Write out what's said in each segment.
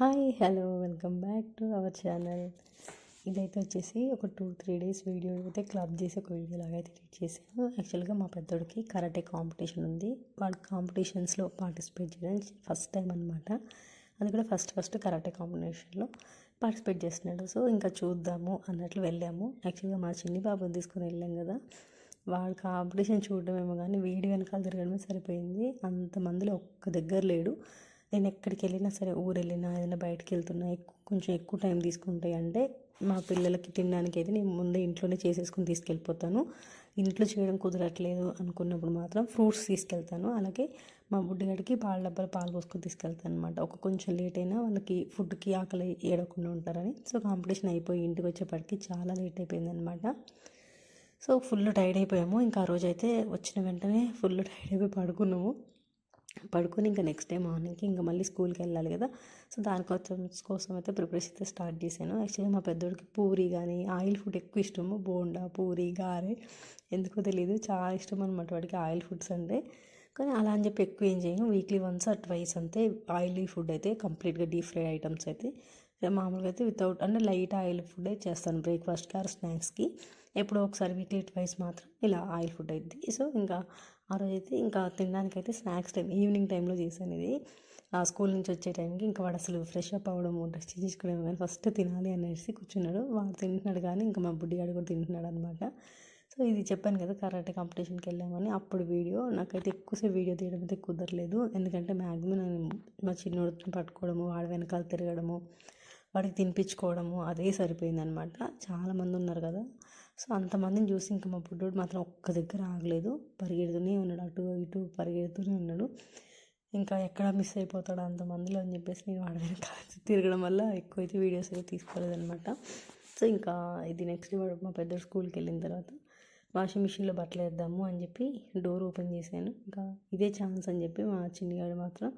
Hi hello welcome back to our channel. ఇదైతే వచ్చేసి ఒక టూ త్రీ డేస్ వీడియో అయితే క్లబ్ చేసి ఒక వీడియో లాగా అయితే ఎడిట్ చేశాను. యాక్చువల్గా మా పెద్దోడికి కరాటే కాంపిటీషన్ ఉంది. వాడు కాంపిటీషన్స్లో పార్టిసిపేట్ చేయడం ఫస్ట్ టైం అనమాట అది కూడా ఫస్ట్ ఫస్ట్ కరాటే కాంపిటీషన్లో పార్టిసిపేట్ చేస్తున్నాడు. సో ఇంకా చూద్దాము అన్నట్లు వెళ్ళాము. యాక్చువల్గా మా చిన్ని బాబుని తీసుకొని వెళ్ళాం కదా. వాడు కాంపిటీషన్ చూడడమేమో కానీ వీడి వెనకాల తిరగడమే సరిపోయింది. అంతమందిలో ఒక్క దగ్గర లేడు. నేను ఎక్కడికి వెళ్ళినా సరే ఊరు వెళ్ళినా ఏదైనా బయటకు వెళ్తున్నా ఎక్కువ కొంచెం ఎక్కువ టైం తీసుకుంటాయి అంటే మా పిల్లలకి తినడానికి అయితే నేను ముందే ఇంట్లోనే చేసేసుకుని తీసుకెళ్ళిపోతాను. ఇంట్లో చేయడం కుదరట్లేదు అనుకున్నప్పుడు మాత్రం ఫ్రూట్స్ తీసుకెళ్తాను. అలాగే మా బుడ్డిగాడికి పాల డబ్బాలు పాలు పోసుకొని తీసుకెళ్తాను అనమాట ఒక కొంచెం లేట్ అయినా వాళ్ళకి ఫుడ్కి ఆకలి ఏడకుండా ఉంటారని. సో కాంపిటీషన్ అయిపోయి ఇంటికి వచ్చేప్పటికి చాలా లేట్ అయిపోయింది అనమాట సో ఫుల్ టైర్డ్ అయిపోయాము. ఇంకా ఆ రోజు అయితే వచ్చిన వెంటనే ఫుల్ టైర్డ్ అయిపోయి పడుకున్నాము. పడుకొని ఇంకా నెక్స్ట్ డే మార్నింగ్కి ఇంకా మళ్ళీ స్కూల్కి వెళ్ళాలి కదా. సో దానికోసం కోసం అయితే ప్రిపరేషన్ అయితే స్టార్ట్ చేశాను. యాక్చువల్గా మా పెద్దోడికి పూరి కానీ ఆయిల్ ఫుడ్ ఎక్కువ ఇష్టము. బోండా పూరి గారె ఎందుకో తెలియదు చాలా ఇష్టం అనమాట వాడికి ఆయిల్ ఫుడ్స్ అంటే. కానీ అలా అని చెప్పి ఎక్కువ ఏం చేయను వీక్లీ వన్స్ ఆర్ ట్వైస్ అంతే ఆయిలీ ఫుడ్ అయితే కంప్లీట్గా డీప్ ఫ్రై ఐటమ్స్ అయితే మామూలుగా అయితే వితౌట్ అంటే లైట్ ఆయిల్ ఫుడ్ అయితే చేస్తాను బ్రేక్ఫాస్ట్కి ఆర్ స్నాక్స్కి ఎప్పుడో ఒకసారి వీక్లీ ట్వైస్ మాత్రం ఇలా ఆయిల్ ఫుడ్ అయింది సో ఇంకా ఆ రోజు అయితే ఇంకా తినడానికైతే స్నాక్స్ టైం ఈవినింగ్ టైంలో చేశాను ఇది. ఆ స్కూల్ నుంచి వచ్చే టైంకి ఇంకా వాడు అసలు ఫ్రెష్ అప్ అవ్వడము డ్రెస్ చేయించుకోవడం కానీ ఫస్ట్ తినాలి అనేసి కూర్చున్నాడు. వాడు తింటున్నాడు కానీ ఇంకా మా బుడ్డిగాడు కూడా తింటున్నాడు అనమాట సో ఇది చెప్పాను కదా కరాటే కాంపిటీషన్కి వెళ్ళామని అప్పుడు వీడియో నాకైతే ఎక్కువసేపు వీడియో తీయడం అయితే కుదరలేదు. ఎందుకంటే మ్యాక్సిమం నేను మా చిన్నోడిని పట్టుకోవడము వాడి వెనకాల తిరగడము వాడికి తినిపించుకోవడము అదే సరిపోయింది అనమాట చాలామంది ఉన్నారు కదా. సో అంతమందిని చూసి ఇంకా మా బుడ్డోడు మాత్రం ఒక్క దగ్గర ఆగలేదు. పరిగెడుతూనే ఉన్నాడు. అటు ఇటు పరిగెడుతూనే ఉన్నాడు. ఇంకా ఎక్కడ మిస్ అయిపోతాడు అంతమందిలో అని చెప్పేసి నేను వాడి వెనక తిరగడం వల్ల ఎక్కువైతే వీడియోస్ అయితే తీసుకోలేదనమాట సో ఇంకా ఇది నెక్స్ట్ వాడు మా పెద్ద స్కూల్కి వెళ్ళిన తర్వాత వాషింగ్ మిషన్లో బట్టలు వేద్దాము అని చెప్పి డోర్ ఓపెన్ చేశాను. ఇంకా ఇదే ఛాన్స్ అని చెప్పి మా చిన్నగాడు మాత్రం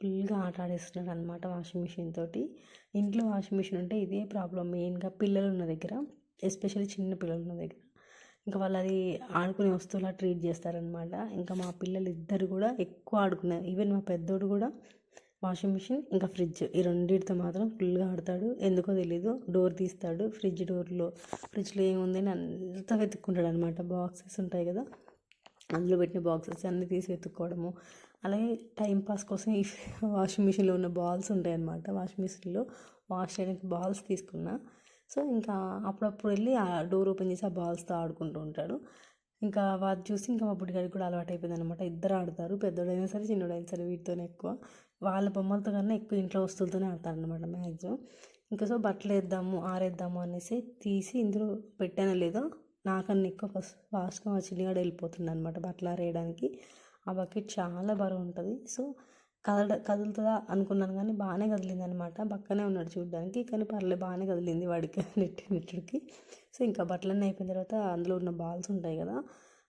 ఫుల్గా ఆట ఆడేస్తున్నాడు అనమాట వాషింగ్ మిషన్ తోటి ఇంట్లో వాషింగ్ మిషన్ ఉంటే ఇదే ప్రాబ్లం మెయిన్గా పిల్లలు ఉన్న దగ్గర. ఎస్పెషల్లీ చిన్న పిల్లలు ఉన్న దగ్గర. ఇంకా వాళ్ళు అది ఆడుకునే వస్తువులా ట్రీట్ చేస్తారనమాట ఇంకా మా పిల్లలు ఇద్దరు కూడా ఎక్కువ ఆడుకున్నారు ఈవెన్ మా పెద్దోడు కూడా వాషింగ్ మిషన్ ఇంకా ఫ్రిడ్జ్ ఈ రెండింటితో మాత్రం ఫుల్గా ఆడతాడు. ఎందుకో తెలీదు. డోర్ తీస్తాడు. ఫ్రిడ్జ్ డోర్లో ఫ్రిడ్జ్లో ఏముంది అని అంతా వెతుక్కుంటాడు అనమాట బాక్సెస్ ఉంటాయి కదా అందులో పెట్టిన బాక్సెస్ అన్నీ తీసి వెతుక్కోవడము. అలాగే టైంపాస్ కోసం ఈ వాషింగ్ మిషన్లో ఉన్న బాల్స్ ఉంటాయి అన్నమాట వాషింగ్ మిషన్లో వాష్ చేయడానికి బాల్స్ తీసుకున్నా. సో ఇంకా అప్పుడప్పుడు వెళ్ళి ఆ డోర్ ఓపెన్ చేసి ఆ బాల్స్తో ఆడుకుంటూ ఉంటాడు. ఇంకా వాటి చూసి ఇంకా మా బుడ్డిగాడికి కూడా అలవాటు అయిపోయింది అనమాట ఇద్దరు ఆడతారు. పెద్దోడైనా సరే చిన్నోడైనా సరే వీటితోనే ఎక్కువ. వాళ్ళ బొమ్మలతో కన్నా ఎక్కువ ఇంట్లో వస్తువులతోనే ఆడతారు అనమాట మ్యాక్సిమం ఇంకా సో బట్టలు వేద్దాము ఆరేద్దాము అనేసి తీసి ఇందులో పెట్టానో లేదో నాకన్నా ఎక్కువ ఫస్ట్ ఫాస్ట్గా మా చిన్నగాడు వెళ్ళిపోతుంది అనమాట బట్టలు ఆరేయడానికి. ఆ బకెట్ చాలా బరువు ఉంటుంది. సో కదల కదులుతుందా అనుకున్నాను కానీ బాగానే కదిలింది అనమాట పక్కనే ఉన్నాడు చూడడానికి కానీ పర్లేదు బాగానే కదిలింది వాడికి నెట్టి నెట్టుడికి సో ఇంకా బట్టలన్నీ అయిపోయిన తర్వాత అందులో ఉన్న బాల్స్ ఉంటాయి కదా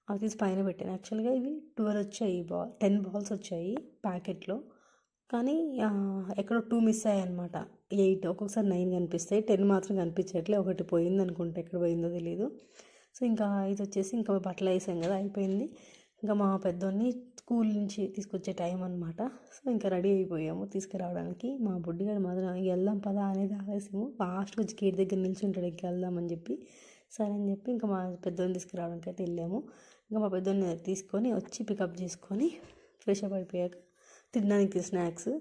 అవి తీసి పైన పెట్టాను. యాక్చువల్గా ఇవి ట్వెల్వ్ వచ్చాయి బాల్ టెన్ బాల్స్ వచ్చాయి ప్యాకెట్లో. కానీ ఎక్కడో టూ మిస్ అయ్యాయి అనమాట ఎయిట్ ఒక్కొక్కసారి నైన్ కనిపిస్తాయి. టెన్ మాత్రం కనిపించట్లే. ఒకటి పోయింది అనుకుంటే ఎక్కడ పోయిందో తెలియదు సో ఇంకా ఇది వచ్చేసి ఇంకా బట్టలు వేసాం కదా అయిపోయింది. ఇంకా మా పెద్దోన్ని స్కూల్ నుంచి తీసుకొచ్చే టైం అనమాట సో ఇంకా రెడీ అయిపోయాము తీసుకురావడానికి. మా బుడ్డిగాడు మాత్రం వెళ్దాం పదా అనేది ఆవేశము. ఫాస్ట్గా వచ్చి గేట్ దగ్గర నిల్చుంటాడు ఇంకా వెళ్దామని చెప్పి. సరే అని చెప్పి ఇంకా మా పెద్దోని తీసుకురావడానికి అయితే వెళ్ళాము. ఇంకా మా పెద్దోని తీసుకొని వచ్చి పికప్ చేసుకొని ఫ్రెష్ అప్ అయిపోయాక తినడానికి స్నాక్స్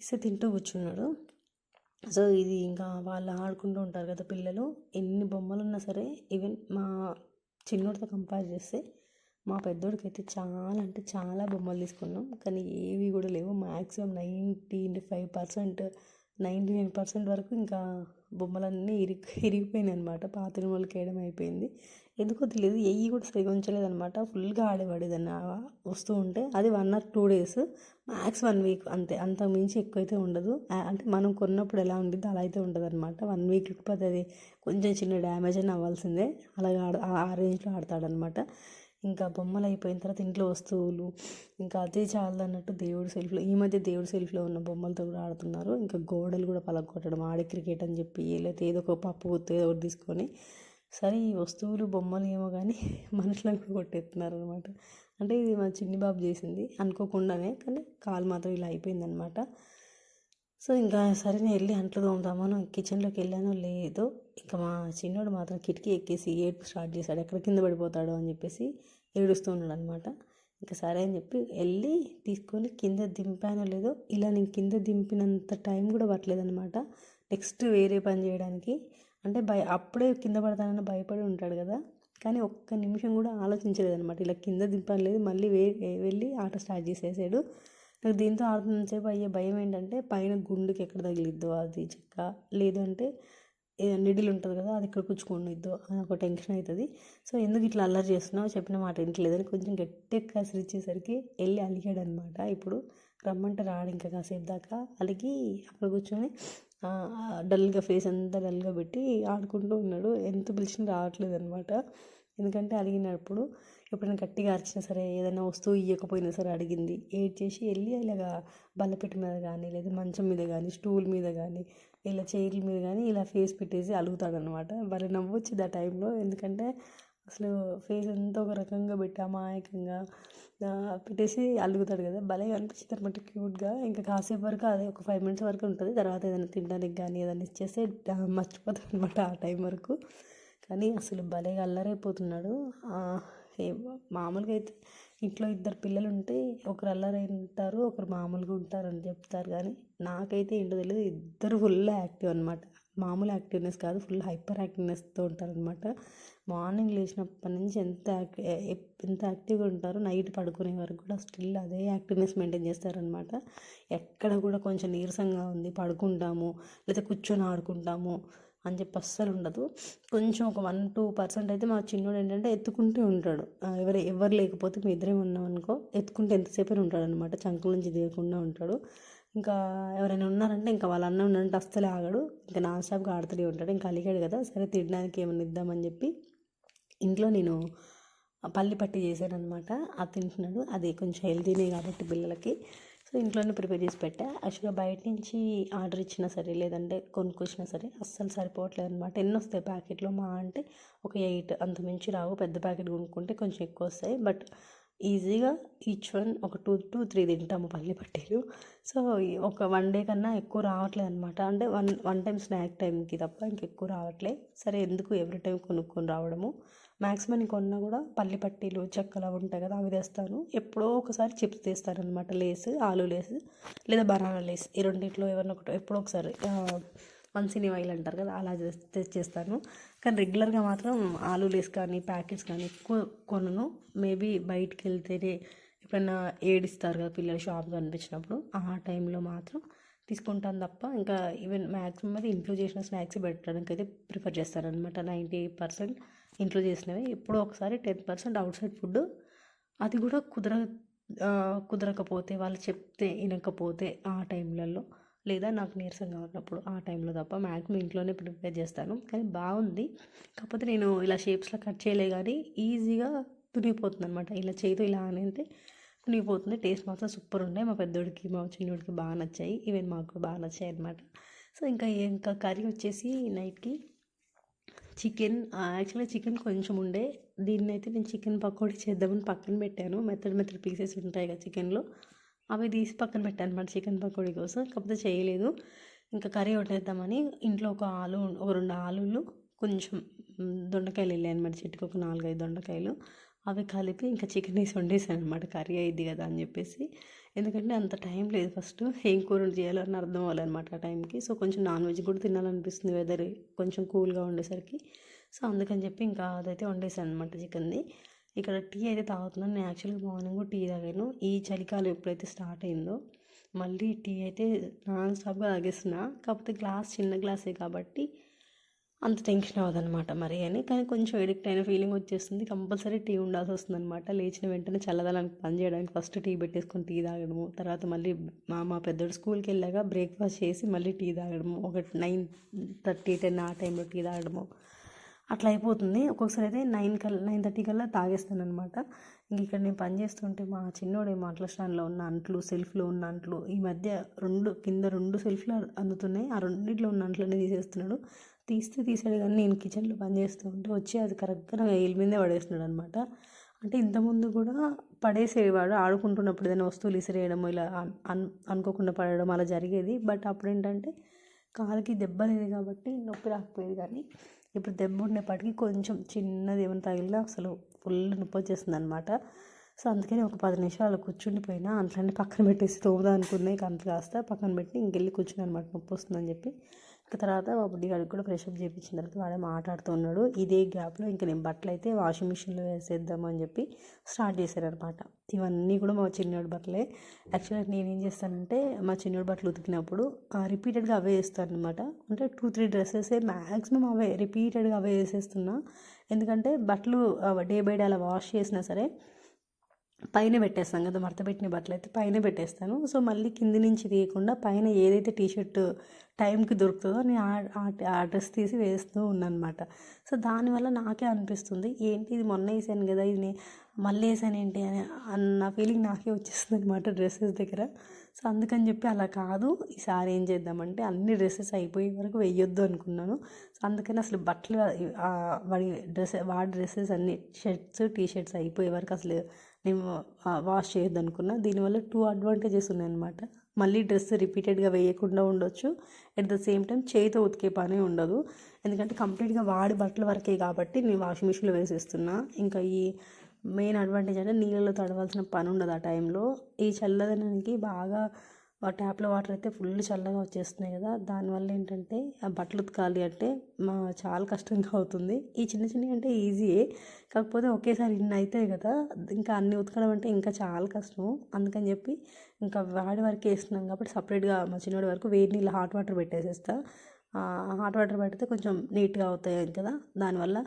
ఇస్తే తింటూ కూర్చున్నాడు. సో ఇది ఇంకా వాళ్ళు ఆడుకుంటూ ఉంటారు కదా పిల్లలు ఎన్ని బొమ్మలు ఉన్నా సరే ఈవెన్ మా చిన్నోడితో కంపేర్ చేస్తే మా పెద్దోడికైతే చాలా అంటే చాలా బొమ్మలు తీసుకున్నాం. కానీ ఏవి కూడా లేవు. Maximum ninety five percent ninety nine percent వరకు ఇంకా బొమ్మలన్నీ ఇరిగి ఇరిగిపోయినాయి అనమాట పాత వాళ్ళకి వేయడం అయిపోయింది. ఎందుకో తెలియదు. ఎయ్యి కూడా సరిగా ఉంచలేదు అనమాట ఫుల్గా ఆడేవాడు వస్తూ ఉంటే అది one or two days. Max one week అంతే. అంత మించి ఎక్కువైతే ఉండదు. అంటే మనం కొన్నప్పుడు ఎలా ఉంటుందో అలా అయితే ఉండదు అనమాట వన్ వీక్ లేకపోతే అది కొంచెం చిన్న డ్యామేజ్ అని అవ్వాల్సిందే. అలాగే ఆడ ఆ రేంజ్లో ఆడతాడనమాట ఇంకా బొమ్మలు అయిపోయిన తర్వాత ఇంట్లో వస్తువులు ఇంకా అదే చాలు అన్నట్టు దేవుడి సెల్ఫ్లో ఈ మధ్య దేవుడి సెల్ఫ్లో ఉన్న బొమ్మలతో కూడా ఆడుతున్నారు. ఇంకా గోడలు కూడా పలగొట్టడం ఆడే క్రికెట్ అని చెప్పి లేకపోతే ఏదో ఒక పప్పు గుర్తు ఏదో ఒకటి తీసుకొని సరే ఈ వస్తువులు బొమ్మలు ఏమో కానీ మనుషులకు కొట్టేస్తున్నారు అనమాట అంటే ఇది మా చిన్ని బాబు చేసింది అనుకోకుండానే కానీ కాలు మాత్రం ఇలా అయిపోయిందనమాట సో ఇంకా సరే నేను వెళ్ళి అంట్లు తోముదామని కిచెన్లోకి వెళ్ళానో లేదో ఇంకా మా చిన్నోడు మాత్రం కిటికీ ఎక్కేసి ఏడుపు స్టార్ట్ చేశాడు. ఎక్కడ కింద పడిపోతాడో అని చెప్పేసి ఏడుస్తూ ఉన్నాడు అనమాట ఇంకా సరే అని చెప్పి వెళ్ళి తీసుకొని కింద దింపానో లేదో ఇలా నేను కింద దింపినంత టైం కూడా పట్టలేదనమాట నెక్స్ట్ వేరే పని చేయడానికి. అంటే భయ అప్పుడే కింద పడతానని భయపడి ఉంటాడు కదా. కానీ ఒక్క నిమిషం కూడా ఆలోచించలేదు అనమాట ఇలా కింద దింపలేదు మళ్ళీ వే వెళ్ళి ఆట స్టార్ట్ చేసేసాడు. నాకు దీంతో ఆడుతున్నంతసేపు అయ్యే భయం ఏంటంటే పైన గుండుకి ఎక్కడ తగిలిద్దో అది చెక్క లేదంటే నిడిల్ ఉంటుంది కదా అది ఇక్కడ కూర్చుಕೊಂಡಿద్దో అని ఒక టెన్షన్ అవుతుంది సో ఎందుకు ఇట్లా అల్లరి చేస్తున్నావు? చెప్పిన మాట ఇంట్లేదని కొంచెం గట్టిగా కసిరిచ్చేసరికి వెళ్ళి అలిగాడు అనమాట ఇప్పుడు రమ్మంటే రాడు ఇంకా కాసేపు దాకా. అలిగి అక్కడ కూర్చొని డల్గా ఫేస్ అంతా డల్గా పెట్టి ఆడుకుంటూ ఉన్నాడు. ఎంత పిలిచినా రావట్లేదు అనమాట ఎందుకంటే అడిగినప్పుడు ఎప్పుడైనా గట్టిగా అరిచినా సరే ఏదైనా వస్తువు ఇవ్వకపోయినా సరే అడిగింది. ఏడ్ చేసి వెళ్ళి ఇలాగా బల్లపెట్టు మీద కానీ లేదా మంచం మీద కానీ స్టూల్ మీద కానీ ఇలా చైర్ల మీద కానీ ఇలా ఫేస్ పెట్టేసి అలుగుతాడనమాట. భలే నవ్వొచ్చింది ఆ టైంలో. ఎందుకంటే అసలు ఫేస్ అంతా ఒక రకంగా పెట్టి అమాయకంగా పెట్టేసి అలుగుతాడు కదా. భలే అనిపించింది అనమాట క్యూట్గా. ఇంకా కాసేపు వరకు అదే ఒక ఫైవ్ మినిట్స్ వరకు ఉంటుంది. తర్వాత ఏదైనా తినడానికి కానీ ఏదైనా ఇచ్చేస్తే మర్చిపోతాడు అనమాట ఆ టైం వరకు. కానీ అసలు భలేగా అల్లరైపోతున్నాడు. మామూలుగా అయితే ఇంట్లో ఇద్దరు పిల్లలు ఉంటే ఒకరు అల్లరి ఉంటారు ఒకరు మామూలుగా ఉంటారని చెప్తారు కానీ నాకైతే ఏంటో తెలియదు ఇద్దరు ఫుల్ యాక్టివ్ అనమాట మామూలు యాక్టివ్నెస్ కాదు ఫుల్ హైపర్ యాక్టివ్నెస్తో ఉంటారనమాట మార్నింగ్ లేచినప్పటి నుంచి ఎంత ఎంత యాక్టివ్గా ఉంటారో నైట్ పడుకునే వరకు కూడా స్టిల్ అదే యాక్టివ్నెస్ మెయింటైన్ చేస్తారనమాట ఎక్కడ కూడా కొంచెం నీరసంగా ఉంది పడుకుంటాము లేదా కూర్చొని ఆడుకుంటాము అని చెప్పి అస్సలు ఉండదు. కొంచెం ఒక వన్ టూ పర్సెంట్ అయితే మా చిన్నోడు ఏంటంటే ఎత్తుకుంటూ ఉంటాడు. ఎవరు ఎవరు లేకపోతే మీ ఇద్దరే ఉన్నాం అనుకో ఎత్తుకుంటే ఎంతసేపే ఉంటాడు అనమాట చంకుల నుంచి దిగకుండా ఉంటాడు. ఇంకా ఎవరైనా ఉన్నారంటే ఇంకా వాళ్ళ అన్న ఉన్నారంటే అస్సలే ఆగడు. ఇంకా నా స్టాప్గా ఆడుతూనే ఉంటాడు. ఇంకా అలిగాడు కదా సరే తినడానికి ఏమైనా ఇద్దామని చెప్పి ఇంట్లో నేను పల్లి పట్టి చేశాను అనమాట అది తింటున్నాడు. అది కొంచెం హెల్తీనే కాబట్టి పిల్లలకి. సో ఇంట్లోనే ప్రిపేర్ చేసి పెట్టా. యాక్చువల్గా బయట నుంచి ఆర్డర్ ఇచ్చినా సరే లేదంటే కొనుక్కొచ్చినా సరే అస్సలు సరిపోవట్లేదు అనమాట ఎన్ని వస్తాయి ప్యాకెట్లో మా అంటే ఒక ఎయిట్ అంత మించి రావు. పెద్ద ప్యాకెట్ కొనుక్కుంటే కొంచెం ఎక్కువ వస్తాయి. బట్ ఈజీగా ఈచ్ వన్ ఒక టూ టూ త్రీ తింటాము పల్లి పట్టీలు. సో ఒక వన్ డే కన్నా ఎక్కువ రావట్లేదు అనమాట అంటే వన్ వన్ టైం స్నాక్ టైంకి తప్ప ఇంకెక్కువ రావట్లేదు సరే ఎందుకు? ఎవ్రీ టైం కొనుక్కొని రావడము. మ్యాక్సిమం కొన్నా కూడా పల్లి పట్టీలు చెక్కలు అవి ఉంటాయి కదా అవి తెస్తాను. ఎప్పుడో ఒకసారి చిప్స్ తీస్తాను అనమాట లేస్ ఆలు లేస్ లేదా బనానా లేస్. ఈ రెండింటిలో ఏమన్నా ఒకటి ఎప్పుడో ఒకసారి వన్సిని ఆయిల్ అంటారు కదా అలా తెచ్చేస్తాను. కానీ రెగ్యులర్గా మాత్రం ఆలు లేస్ కానీ ప్యాకెట్స్ కానీ ఎక్కువ కొనను. మేబీ బయటికి వెళ్తేనే ఎప్పుడైనా ఏడిస్తారు కదా పిల్లలు షాప్ కనిపించినప్పుడు ఆ టైంలో మాత్రం తీసుకుంటాను తప్ప ఇంకా ఈవెన్ మ్యాక్సిమం అది ఇంట్లో చేసిన స్నాక్స్ పెట్టడానికి అయితే ప్రిఫర్ చేస్తారనమాట నైంటీ పర్సెంట్ ఇంట్లో చేసినవి. ఎప్పుడో ఒకసారి ten percent outside food అది కూడా కుదర కుదరకపోతే వాళ్ళు చెప్తే వినకపోతే ఆ టైంలలో. లేదా నాకు నీరసంగా ఉన్నప్పుడు ఆ టైంలో తప్ప మ్యాక్సిమం ఇంట్లోనే ప్రిపేర్ చేస్తాను. కానీ బాగుంది. కాకపోతే నేను ఇలా షేప్స్లో కట్ చేయలే కానీ ఈజీగా తునిగిపోతుంది అనమాట ఇలా చేతితో ఇలా అంటే తునిగిపోతుంది. టేస్ట్ మాత్రం సూపర్ ఉండే మా పెద్దోడికి మా చిన్నోడికి బాగా నచ్చాయి. ఈవెన్ మాకు బాగా నచ్చాయి అనమాట సో ఇంకా ఇంకా కర్రీ వచ్చేసి నైట్కి చికెన్ యాక్చువల్గా చికెన్ కొంచెం ఉండే. దీన్ని అయితే నేను చికెన్ పకోడీ చేద్దామని పక్కన పెట్టాను. మెత్తడి మెత్తడి పీసెస్ ఉంటాయి కదా చికెన్లో. అవి తీసి పక్కన పెట్టాను అనమాట చికెన్ పకోడీ కోసం. కాకపోతే చేయలేదు. ఇంకా కర్రీ వండేద్దామని ఇంట్లో ఒక ఆలు ఒక రెండు ఆలులు కొంచెం దొండకాయలు వెళ్ళాయి అనమాట చెట్టుకు. ఒక నాలుగైదు దొండకాయలు. అవి కలిపి ఇంకా చికెన్ వేసి వండేసాను అనమాట కర్రీ అయింది కదా అని చెప్పేసి. ఎందుకంటే అంత టైం లేదు ఫస్ట్. ఏం కూర చేయాలో అని అర్థం అవ్వాలన్నమాట ఆ టైంకి. సో కొంచెం నాన్ వెజ్ కూడా తినాలనిపిస్తుంది వెదర్ కొంచెం కూల్గా ఉండేసరికి. సో అందుకని చెప్పి ఇంకా అదైతే వండేసాను అనమాట చికెన్ది ఇక్కడ టీ అయితే తాగుతున్నాను. నేను యాక్చువల్గా మార్నింగ్ టీ తాగాను. ఈ చలికాలం ఎప్పుడైతే స్టార్ట్ అయిందో మళ్ళీ టీ అయితే నాన్ స్టాప్గా తాగేస్తున్నా. కాకపోతే గ్లాస్ చిన్న గ్లాసే కాబట్టి అంత టెన్షన్ అవ్వదనమాట మరి అని. కానీ కొంచెం ఎడిక్ట్ అయిన ఫీలింగ్ వచ్చేస్తుంది. కంపల్సరీ టీ ఉండాల్సి వస్తుంది అనమాట లేచిన వెంటనే చల్లదనానికి పని చేయడానికి ఫస్ట్ టీ పెట్టేసుకొని టీ తాగడము. తర్వాత మళ్ళీ మా మా పెద్దోడు స్కూల్కి వెళ్ళాక బ్రేక్ఫాస్ట్ చేసి మళ్ళీ టీ తాగడము. ఒక నైన్ థర్టీ టెన్ ఆ టైంలో టీ తాగడము. అట్లా అయిపోతుంది. ఒక్కొక్కసారి అయితే నైన్ కల్లా నైన్ థర్టీ కల్లా తాగేస్తాను అనమాట ఇంక ఇక్కడ నేను పని చేస్తుంటే మా చిన్నోడేమో అట్ల స్టాండ్లో ఉన్న అంట్లు సెల్ఫ్లో ఉన్న అంట్లు ఈ మధ్య రెండు కింద రెండు సెల్ఫ్లు అందుతున్నాయి. ఆ రెండింటిలో ఉన్న అంట్లనే తీసేస్తున్నాడు. తీస్తే తీసాడు కానీ నేను కిచెన్లో పని చేస్తూ ఉంటే వచ్చి అది కరెక్ట్గా నా ఏళ్ళ మీదే పడేస్తున్నాడు అనమాట అంటే ఇంతకుముందు కూడా పడేసేవాడు ఆడుకుంటున్నప్పుడు ఏదైనా వస్తువులు ఇసిరేయడం ఇలా అన్- అనుకోకుండా పడడం అలా జరిగేది. బట్ అప్పుడు ఏంటంటే కాలుకి దెబ్బ లేదు కాబట్టి నొప్పి రాకపోయేది కానీ ఇప్పుడు దెబ్బ ఉండేపాటికి కొంచెం చిన్నది ఏమైనా తగిలినా అసలు ఫుల్ నొప్పి వచ్చేస్తుంది అనమాట సో అందుకని ఒక పది నిమిషాలు కూర్చుండిపోయినా అంట్లన్నీ పక్కన పెట్టేసి తోముదా అనుకున్నాయి కంత అంత కాస్త పక్కన పెట్టి ఇంకెళ్ళి కూర్చుని అనమాట నొప్పి వస్తుందని చెప్పి తర్వాత మా బుడ్డి కూడా ఫ్రెష్ చేయించిన తర్వాత వాడే మాట్లాడుతున్నాడు ఇదే గ్యాప్లో ఇంకా నేను బట్టలు అయితే వాషింగ్ మిషన్లో వేసేద్దామని చెప్పి స్టార్ట్ చేశారనమాట ఇవన్నీ కూడా మా చిన్నోడి బట్టలే. యాక్చువల్గా నేను ఏం చేస్తానంటే మా చిన్నోడి బట్టలు ఉతికినప్పుడు రిపీటెడ్గా అవే వేస్తాను అనమాట అంటే టూ త్రీ డ్రెస్సెస్ మ్యాక్సిమం అవే రిపీటెడ్గా అవే వేసేస్తున్నా. ఎందుకంటే బట్టలు డే బై డే అలా వాష్ చేసినా సరే పైన పెట్టేస్తాం కదా మడత పెట్టిన బట్టలు అయితే పైన పెట్టేస్తాను. సో మళ్ళీ కింది నుంచి తీయకుండా పైన ఏదైతే టీషర్ట్ టైంకి దొరుకుతుందో నేను ఆ- డ్రెస్ తీసి వేస్తూ ఉన్నాను అనమాట సో దానివల్ల నాకే అనిపిస్తుంది ఏంటి ఇది మొన్న వేసాను కదా ఇది మళ్ళీ వేసాను ఏంటి అని అన్న ఫీలింగ్ నాకే వచ్చేస్తుంది అనమాట డ్రెస్సెస్ దగ్గర. సో అందుకని చెప్పి అలా కాదు. ఈసారి ఏం చేద్దామంటే అన్ని డ్రెస్సెస్ అయిపోయే వరకు వేయొద్దు అనుకున్నాను. సో అందుకని అసలు బట్టలు వాడి డ్రెస్ వాడి డ్రెస్సెస్ అన్ని షర్ట్స్ టీ షర్ట్స్ అయిపోయే వరకు అసలు నేను వాష్ చేయొద్దు అనుకున్నా. దీనివల్ల టూ అడ్వాంటేజెస్ ఉన్నాయన్నమాట. మళ్ళీ డ్రెస్ రిపీటెడ్గా వేయకుండా ఉండొచ్చు. అట్ ద సేమ్ టైం చేతితో ఉతికే పని ఉండదు. ఎందుకంటే కంప్లీట్గా వాడి బట్టల వరకే కాబట్టి నేను వాషింగ్ మిషన్లో వేసేస్తున్నా. ఇంకా ఈ మెయిన్ అడ్వాంటేజ్ అంటే నీళ్ళలో తడవాల్సిన పని ఉండదు ఆ టైంలో. ఈ చల్లదనానికి బాగా ఆ ట్యాప్లో వాటర్ అయితే ఫుల్ చల్లగా వచ్చేస్తున్నాయి కదా. దానివల్ల ఏంటంటే ఆ బట్టలు ఉతకాలి అంటే మా చాలా కష్టంగా అవుతుంది. ఈ చిన్న చిన్నవి అంటే ఈజీయే కాకపోతే ఒకేసారి ఇన్ని అవుతాయి కదా. ఇంకా అన్ని ఉతకడం అంటే ఇంకా చాలా కష్టం. అందుకని చెప్పి ఇంకా వాడి వరకు వేస్తున్నాం కాబట్టి సపరేట్గా మా చిన్నవాడి వరకు వేడి నీళ్ళు హాట్ వాటర్ పెట్టేసేస్తా. హాట్ వాటర్ పెడితే కొంచెం నీట్గా అవుతాయి కదా. దానివల్ల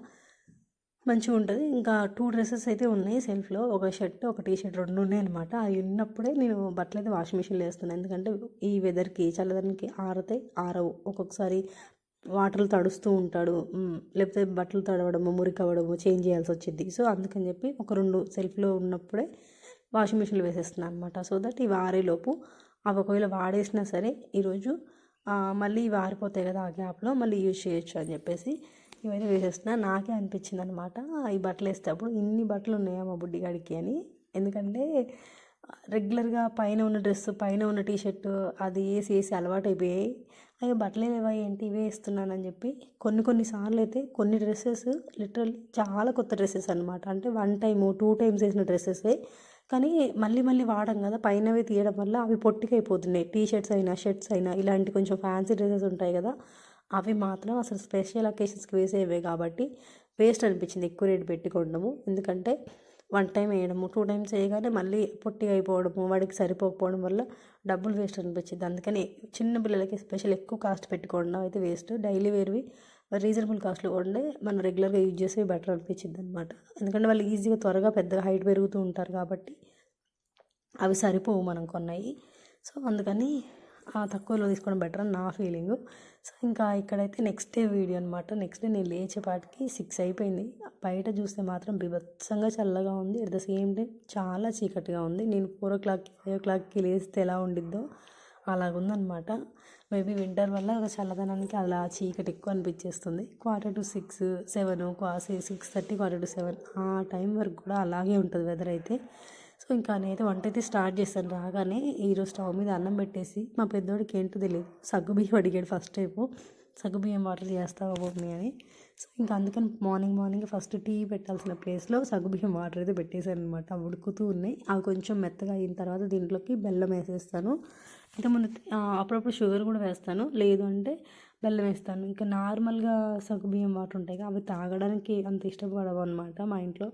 మంచిగా ఉంటుంది. ఇంకా టూ డ్రెస్సెస్ అయితే ఉన్నాయి సెల్ఫ్లో ఒక షర్ట్ ఒక టీ షర్ట్ రెండు ఉన్నాయి అనమాట అవి ఉన్నప్పుడే నేను బట్టలు అయితే వాషింగ్ మిషన్లో వేస్తున్నాను ఎందుకంటే ఈ వెదర్కి చల్లదనానికి ఆరతాయి ఆరవు. ఒక్కొక్కసారి వాటర్లు తడుస్తూ ఉంటాడు. లేకపోతే బట్టలు తడవడము మురికి అవ్వడము చేంజ్ చేయాల్సి వచ్చింది సో అందుకని చెప్పి ఒక రెండు సెల్ఫ్లో ఉన్నప్పుడే వాషింగ్ మిషన్లో వేసేస్తున్నాను అనమాట సో దట్ ఇవి ఆరేలోపు అవి ఒకవేళ వాడేసినా సరే ఈరోజు మళ్ళీ ఇవి ఆరిపోతాయి కదా ఆ గ్యాప్లో మళ్ళీ యూజ్ చేయొచ్చు అని చెప్పేసి ఇవన్నీ వేసేస్తున్నా. నాకే అనిపించింది అనమాట ఈ బట్టలు వేసేటప్పుడు ఇన్ని బట్టలు ఉన్నాయా మా బుడ్డిగాడికి అని. ఎందుకంటే రెగ్యులర్గా పైన ఉన్న డ్రెస్ పైన ఉన్న టీషర్ట్ అది వేసి వేసి అలవాటు అయిపోయాయి అయ్యో బట్టలే లేవా ఏంటి? ఇవే వేస్తున్నానని చెప్పి కొన్ని కొన్ని సార్లు అయితే కొన్ని డ్రెస్సెస్ లిటరల్లీ చాలా కొత్త డ్రెస్సెస్ అనమాట అంటే వన్ టైము టూ టైమ్స్ వేసిన డ్రెస్సెసే కానీ మళ్ళీ మళ్ళీ వాడం కదా పైనవి తీయడం వల్ల అవి పొట్టికైపోతున్నాయి. టీ షర్ట్స్ అయినా షర్ట్స్ అయినా ఇలాంటి కొంచెం ఫ్యాన్సీ డ్రెస్సెస్ ఉంటాయి కదా అవి మాత్రం అసలు స్పెషల్ అకేషన్స్కి వేసేవే కాబట్టి వేస్ట్ అనిపించింది. ఎక్కువ రేట్ పెట్టి కొనడము ఎందుకంటే వన్ టైం వేయడము టూ టైమ్స్ వేయగానే మళ్ళీ పొట్టిగా అయిపోవడము వాడికి సరిపోకపోవడం వల్ల డబ్బులు వేస్ట్ అనిపించింది. అందుకని చిన్న పిల్లలకి స్పెషల్ ఎక్కువ కాస్ట్ పెట్టుకోవడం అయితే వేస్ట్ డైలీ వేర్వి రీజనబుల్ కాస్ట్లో ఉండే మనం రెగ్యులర్గా యూజ్ చేసేవి బెటర్ అనిపించింది అనమాట ఎందుకంటే వాళ్ళు ఈజీగా త్వరగా పెద్దగా హైట్ పెరుగుతూ ఉంటారు కాబట్టి అవి సరిపోవు మనం కొన్నాయి. సో అందుకని ఆ తక్కువలో తీసుకోవడం బెటర్ అని నా ఫీలింగ్. సో ఇంకా ఇక్కడైతే నెక్స్ట్ డే వీడియో అనమాట నెక్స్ట్ డే నేను లేచేపాటికి సిక్స్ అయిపోయింది. బయట చూస్తే మాత్రం బీభత్సంగా చల్లగా ఉంది. అట్ ద సేమ్ టైం చాలా చీకటిగా ఉంది. నేను ఫోర్ ఓ క్లాక్కి ఫైవ్ ఓ క్లాక్కి లేస్తే ఎలా ఉండిద్దో అలాగుందనమాట. మేబీ వింటర్ వల్ల చల్లదనానికి అలా చీకటి ఎక్కువ అనిపించేస్తుంది. Quarter to six seven six thirty quarter to seven ఆ టైం వరకు కూడా అలాగే ఉంటుంది వెదర్ అయితే. సో ఇంకా నేనైతే వంట అయితే స్టార్ట్ చేశాను రాగానే ఈరోజు స్టవ్ మీద అన్నం పెట్టేసి మా పెద్దోడికి ఏంటో తెలియదు సగ్గు బియ్యం అడిగాడు ఫస్ట్ టైపు. సగ్గు బియ్యం వాటర్ చేస్తావా మమ్మీ అని. సో ఇంకా అందుకని మార్నింగ్ మార్నింగ్ ఫస్ట్ టీ పెట్టాల్సిన ప్లేస్లో సగ్గు బియ్యం వాటర్ అయితే పెట్టేశాను అనమాట ఉడుకుతూ ఉన్నాయి. అవి కొంచెం మెత్తగా అయిన తర్వాత దీంట్లోకి బెల్లం వేసేస్తాను. ఇంతకుముందు అప్పుడప్పుడు షుగర్ కూడా వేస్తాను. లేదు అంటే బెల్లం వేస్తాను. ఇంకా నార్మల్గా సగ్గు బియ్యం వాటర్ ఉంటాయి అవి తాగడానికి అంత ఇష్టపడవు అనమాట మా ఇంట్లో.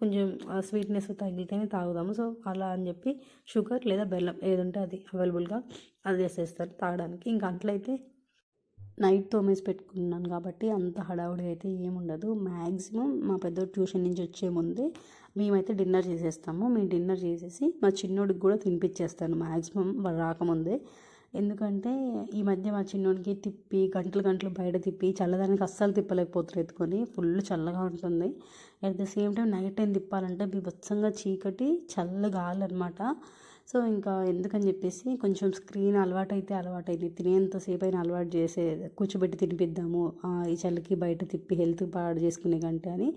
కొంచెం స్వీట్నెస్ తగిలితేనే తాగుదాము సో అలా అని చెప్పి షుగర్ లేదా బెల్లం ఏది ఉంటే అది అవైలబుల్గా అది చేసేస్తాను తాగడానికి. ఇంకా అట్లయితే నైట్ తోమేసి పెట్టుకున్నాను కాబట్టి అంత హడావుడి అయితే ఏముండదు మ్యాక్సిమం మా పెద్ద ట్యూషన్ నుంచి వచ్చే ముందే మేమైతే డిన్నర్ చేసేస్తాము. మేము డిన్నర్ చేసేసి మా చిన్నోడికి కూడా తినిపించేస్తాను మ్యాక్సిమం వాళ్ళు రాకముందే. ఎందుకంటే ఈ మధ్య మా చిన్నోడికి తిప్పి గంటలు గంటలు బయట తిప్పి చల్లదానికి అస్సలు తిప్పలేకపోతున్నారు ఎత్తుకొని. ఫుల్ చల్లగా ఉంటుంది. At the same time night time తిప్పాలంటే బిభత్సంగా చీకటి చల్ల గాలి అనమాట సో ఇంకా ఎందుకని చెప్పేసి కొంచెం స్క్రీన్ అలవాటైతే అలవాటైంది. తినేంతసేపు అయినా అలవాటు చేసే కూర్చోబెట్టి తినిపిద్దాము. ఈ చలికి బయట తిప్పి హెల్త్ పాడు చేసుకునే కంటే అని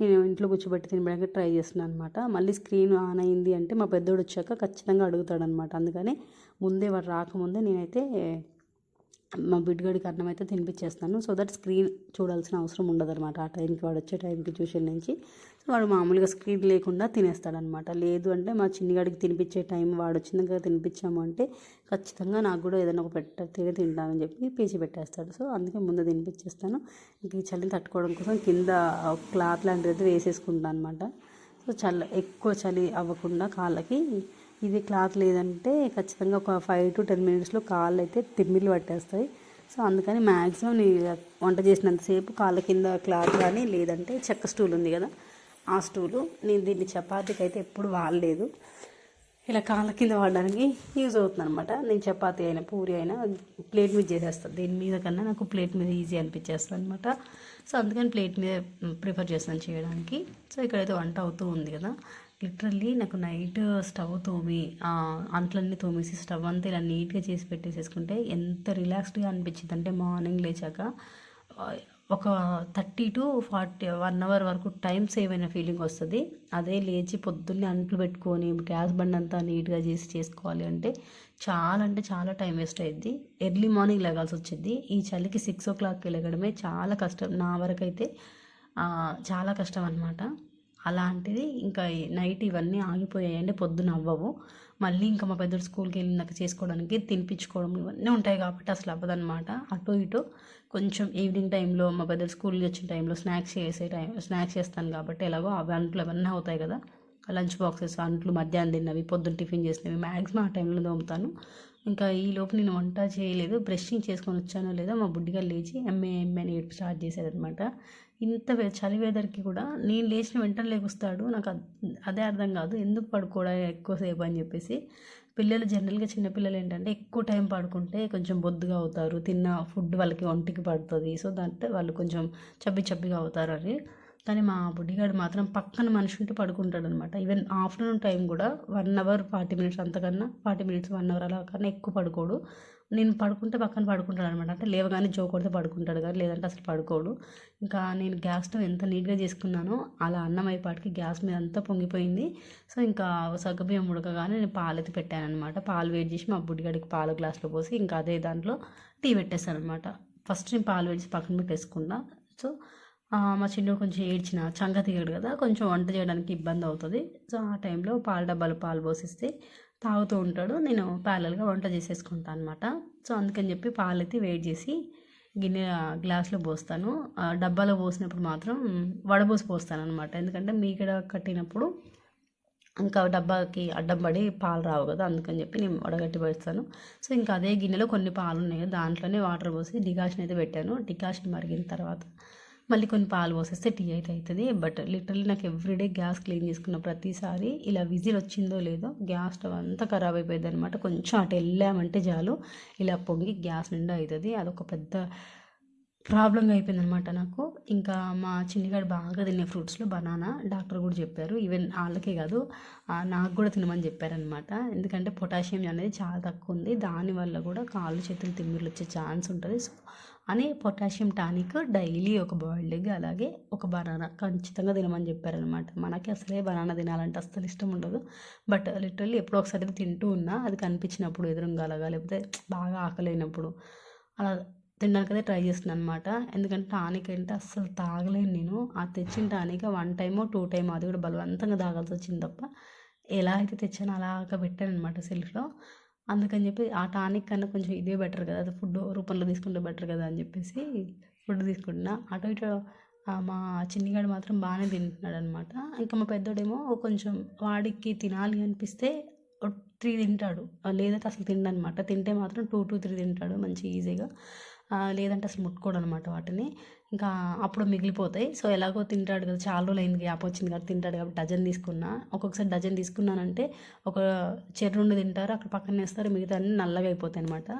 నేను ఇంట్లో కూర్చోబెట్టి తినడానికి ట్రై చేస్తున్నాను అనమాట మళ్ళీ స్క్రీన్ ఆన్ అయింది అంటే మా పెద్దోడు వచ్చాక ఖచ్చితంగా అడుగుతాడనమాట అందుకని ముందే వాడు రాకముందే నేనైతే మా బిడ్డగడికి అన్నం అయితే తినిపించేస్తాను సో దట్ స్క్రీన్ చూడాల్సిన అవసరం ఉండదు అనమాట ఆ టైంకి వాడు వచ్చే టైంకి ట్యూషన్ నుంచి. సో వాడు మామూలుగా స్క్రీన్ లేకుండా తినేస్తాడనమాట లేదు అంటే మా చిన్నగాడికి తినిపించే టైం వాడు వచ్చినాక తినిపించాము అంటే ఖచ్చితంగా నాకు కూడా ఏదైనా ఒక పెట్ట తిని తింటానని చెప్పి పేచి పెట్టేస్తాడు. సో అందుకే ముందు తినిపించేస్తాను ఇంక ఈ చలిని తట్టుకోవడం కోసం కింద క్లాత్ లాంటిది అయితే వేసేసుకుంటాను అనమాట సో చల్ల ఎక్కువ చలి అవ్వకుండా కాళ్ళకి ఇది క్లాత్ లేదంటే ఖచ్చితంగా ఒక ఫైవ్ టు టెన్ మినిట్స్లో కాళ్ళు అయితే తిమ్మిళ్ళు పట్టేస్తాయి. సో అందుకని మ్యాక్సిమం నేను వంట చేసినంతసేపు కాళ్ళ కింద క్లాత్ కానీ లేదంటే చెక్క స్టూల్ ఉంది కదా ఆ స్టూలు. నేను దీన్ని చపాతీకి అయితే ఎప్పుడు వాడలేదు. ఇలా కాళ్ళ కింద వాడడానికి యూజ్ అవుతుంది అనమాట నేను చపాతీ అయినా పూరి అయినా ప్లేట్ మీద చేసేస్తాను దీని మీద కన్నా నాకు ప్లేట్ మీద ఈజీ అనిపించేస్తుంది అనమాట సో అందుకని ప్లేట్ మీద ప్రిఫర్ చేస్తాను చేయడానికి. సో ఇక్కడైతే వంట అవుతూ ఉంది కదా. లిటరల్లీ నాకు నైట్ స్టవ్ తోమి అంట్లన్నీ తోమేసి స్టవ్ అంతా ఇలా నీట్గా చేసి పెట్టేసేసుకుంటే ఎంత రిలాక్స్డ్గా అనిపించింది అంటే మార్నింగ్ లేచాక ఒక thirty to forty one hour వరకు టైం సేవ్ అయిన ఫీలింగ్ వస్తుంది. అదే లేచి పొద్దున్నే అంట్లు పెట్టుకొని గ్యాస్ బండ్ అంతా నీట్గా చేసి చేసుకోవాలి అంటే చాలా అంటే చాలా టైం వేస్ట్ అయ్యింది ఎర్లీ మార్నింగ్ లెగాల్సి వచ్చింది ఈ చలికి సిక్స్ ఓ క్లాక్కి లెగడమే చాలా కష్టం. నా వరకు అయితే చాలా కష్టం అనమాట అలాంటిది ఇంకా నైట్ ఇవన్నీ ఆగిపోయాయి పొద్దున అవ్వవు. మళ్ళీ ఇంకా మా పెద్దడు స్కూల్కి వెళ్ళినాక చేసుకోవడానికి తినిపించుకోవడం ఇవన్నీ ఉంటాయి కాబట్టి అసలు అవ్వదనమాట అటు ఇటు కొంచెం ఈవినింగ్ టైంలో మా పెద్దడు స్కూల్కి వచ్చిన టైంలో స్నాక్స్ చేసే టైం స్నాక్స్ చేస్తాను కాబట్టి ఎలాగో అవి అంట్లు అవన్నీ అవుతాయి కదా. లంచ్ బాక్సెస్ అంట్లు మధ్యాహ్నం తిన్నవి పొద్దున్న టిఫిన్ చేసినవి మ్యాక్సిమం ఆ టైంలో తోముతాను. ఇంకా ఈ లోపు నేను వంట చేయలేదు బ్రషింగ్ చేసుకొని వచ్చానో లేదో మా బుడ్డిగా లేచి ఎంఏ ఎంఏ అని ఏడుపు స్టార్ట్ చేసేదనమాట ఇంత చలి వెదర్కి కూడా నేను లేచిన వెంటనే లేపుస్తాడు నాకు అదే అర్థం కాదు. ఎందుకు పడుకోవడం ఎక్కువసేపు అని చెప్పేసి. పిల్లలు జనరల్గా చిన్నపిల్లలు ఏంటంటే ఎక్కువ టైం పడుకుంటే కొంచెం బొద్దుగా అవుతారు. తిన్న ఫుడ్ వాళ్ళకి ఒంటికి పడుతుంది. సో దాంట్లో వాళ్ళు కొంచెం చబ్బి చబ్బిగా అవుతారు అని కానీ మా బుడ్డిగాడు మాత్రం పక్కన మనిషి ఉంటే పడుకుంటాడు అనమాట ఈవెన్ ఆఫ్టర్నూన్ టైం కూడా వన్ అవర్ ఫార్టీ మినిట్స్ అంతకన్నా ఫార్టీ మినిట్స్ వన్ అవర్ అలా కన్నా ఎక్కువ పడుకోడు. నేను పడుకుంటే పక్కన పడుకుంటాడు అనమాట అంటే లేవగానే జో కొడితే పడుకుంటాడు కానీ లేదంటే అసలు పడుకోడు. ఇంకా నేను గ్యాస్ స్టవ్ ఎంత నీట్గా చేసుకున్నానో అలా అన్నం అయిపాటికి గ్యాస్ మీద అంతా పొంగిపోయింది. సో ఇంకా సగ్గుబియ్యం ఉడకగానే నేను పాలు ఎత్తి పెట్టాను అనమాట పాలు వేడి చేసి మా బుడ్డిగాడికి పాలు గ్లాస్లో పోసి ఇంకా అదే దాంట్లో టీ పెట్టేస్తాను అనమాట ఫస్ట్ నేను పాలు వేడిచి పక్కన పెట్టేసుకున్నా. సో మా చిన్నోడు కొంచెం ఏడ్చిన చంగ తీయడు కదా కొంచెం వంట చేయడానికి ఇబ్బంది అవుతుంది. సో ఆ టైంలో పాల డబ్బాలు పాలు పోసిస్తే తాగుతూ ఉంటాడు. నేను ప్యారల్గా వంట చేసేసుకుంటాను అనమాట సో అందుకని చెప్పి పాలు అయితే వెయిట్ చేసి గిన్నె గ్లాస్లో పోస్తాను. డబ్బాలో పోసినప్పుడు మాత్రం వడబోసి పోస్తాను అనమాట ఎందుకంటే మీగడ కట్టినప్పుడు ఇంకా డబ్బాకి అడ్డం పడి పాలు రావు కదా అందుకని చెప్పి నేను వడగట్టి పెడతాను. సో ఇంకా అదే గిన్నెలో కొన్ని పాలు ఉన్నాయి దాంట్లోనే వాటర్ పోసి డికాషన్ అయితే పెట్టాను. డికాషన్ మరిగిన తర్వాత మళ్ళీ కొన్ని పాలు పోసేస్తే టీ అయితే అవుతుంది బట్ లిటరల్లీ నాకు ఎవ్రీడే గ్యాస్ క్లీన్ చేసుకున్న ప్రతిసారి ఇలా విజిల్ వచ్చిందో లేదో గ్యాస్ స్టవ్ అంతా ఖరాబ్ అయిపోయింది అనమాట కొంచెం అటు వెళ్ళామంటే చాలు ఇలా పొంగి గ్యాస్ నిండా అవుతుంది అదొక పెద్ద ప్రాబ్లంగా అయిపోయింది అనమాట నాకు. ఇంకా మా చిన్నగాడు బాగా తినే ఫ్రూట్స్లో బనానా. డాక్టర్ కూడా చెప్పారు. ఈవెన్ వాళ్ళకే కాదు నాకు కూడా తినమని చెప్పారనమాట ఎందుకంటే పొటాషియం అనేది చాలా తక్కువ ఉంది. దానివల్ల కూడా కాళ్ళు చేతులు తిమ్మిర్లు వచ్చే ఛాన్స్ ఉంటుంది. సో అని పొటాషియం టానిక్ డైలీ ఒక బాయిల్డ్ ఎగ్ అలాగే ఒక బనానా ఖచ్చితంగా తినమని చెప్పారనమాట మనకి అసలే బనానా తినాలంటే అస్సలు ఇష్టం ఉండదు. బట్ లిటరల్లీ ఎప్పుడో ఒకసారి తింటూ ఉన్నా అది కనిపించినప్పుడు ఎదురుగా లేకపోతే బాగా ఆకలేనప్పుడు అలా తినడానికి ట్రై చేస్తున్నాను అనమాట ఎందుకంటే టానిక్ అంటే అస్సలు తాగలేను నేను. ఆ తెచ్చిన టానిక్ వన్ టైమో టూ టైమో అది కూడా బలవంతంగా తాగాల్సి వచ్చింది తప్ప ఎలా అయితే తెచ్చానో అలాగ పెట్టాను అనమాట సెల్ఫ్లో. అందుకని చెప్పి ఆ టానిక్ కన్నా కొంచెం ఇదే బెటర్ కదా అది ఫుడ్ రూపంలో తీసుకుంటే బెటర్ కదా అని చెప్పేసి ఫుడ్ తీసుకుంటున్నా. అటు ఇటు మా చిన్నిగాడు మాత్రం బాగానే తింటున్నాడు అనమాట ఇంకా మా పెద్దోడేమో కొంచెం వాడికి తినాలి అనిపిస్తే త్రీ తింటాడు. లేదంటే అసలు తిండనమాట తింటే మాత్రం టూ టూ త్రీ తింటాడు మంచి ఈజీగా. లేదంటే అసలు ముట్టుకోడు అనమాట వాటిని. ఇంకా అప్పుడు మిగిలిపోతాయి. సో ఎలాగో తింటాడు కదా చాలా రోజులు అయింది గ్యాప్ వచ్చింది కదా తింటాడు కాబట్టి డజన్ తీసుకున్నా. ఒక్కొక్కసారి డజన్ తీసుకున్నానంటే ఒక చెర్రుండు తింటారు అక్కడ పక్కన వేస్తారు మిగతా అన్ని నల్లగా అయిపోతాయి అనమాట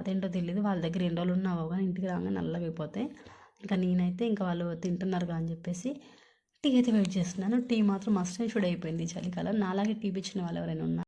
అదేంటో తెలియదు వాళ్ళ దగ్గర ఎన్ని రోజులు ఉన్నావో కానీ ఇంటికి రాగానే నల్లగా అయిపోతాయి. ఇంకా నేనైతే ఇంకా వాళ్ళు తింటున్నారు అని చెప్పేసి టీ అయితే వెయిట్ చేస్తున్నాను. టీ మాత్రం మస్ట్ షుడ్ అయిపోయింది చలికాలం. నాలాగే టీ పిచ్చిన వాళ్ళు ఎవరైనా ఉన్నారు